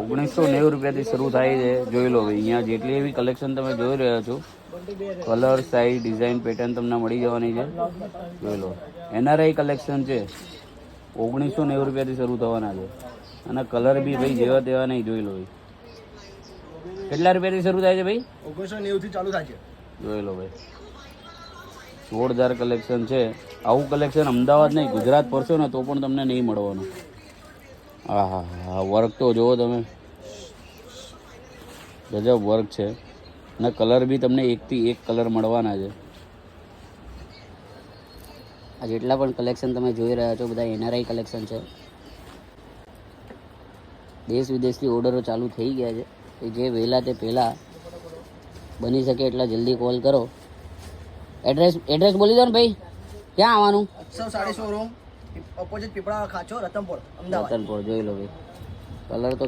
ઓગણીસો નેવું રૂપિયાથી શરૂ થાય છે. જોઈ લો ભાઈ અહીંયા જેટલી એવી કલેક્શન તમે જોઈ રહ્યા છો કલર સાઈઝ ડિઝાઇન પેટર્ન તમને મળી જવાની છે. જોઈ લો. એનઆરઆઈ કલેક્શન છે. ઓગણીસો નેવું રૂપિયાથી શરૂ થવાના છે. અને કલર બી ભાઈ જેવા તેવા નહીં જોઈ લો કેટલા રૂપિયાથી શરૂ થાય છે ભાઈ? ઓગણીસો નેવુંથી ચાલુ થાય છે. જોઈ લો ભાઈ. જોરદાર કલેક્શન છે. આવું કલેક્શન અમદાવાદ નહીં ગુજરાત પરસો ને તો પણ તમને નહીં મળવાનું. હા હા વર્ક તો જુઓ તમે. ગજબ વર્ક છે. અને કલર બી તમને એકથી એક કલર મળવાના છે. આ જેટલા પણ કલેક્શન તમે જોઈ રહ્યા છો બધા એનઆરઆઈ કલેક્શન છે. દેશ વિદેશથી ઓર્ડરો ચાલુ થઈ ગયા છે. તો જે વહેલા તે પહેલાં બની શકે એટલા જલ્દી કોલ કરો. એડ્રેસ એડ્રેસ બોલી દો ને ભાઈ. ક્યાં આવવાનું? અક્ષર સાડી શોરૂમ. ઓપોઝિટ પીપળા ખાચો રતનપુર અમદાવાદ. રતનપુર જોઈ લો ભાઈ. કલર તો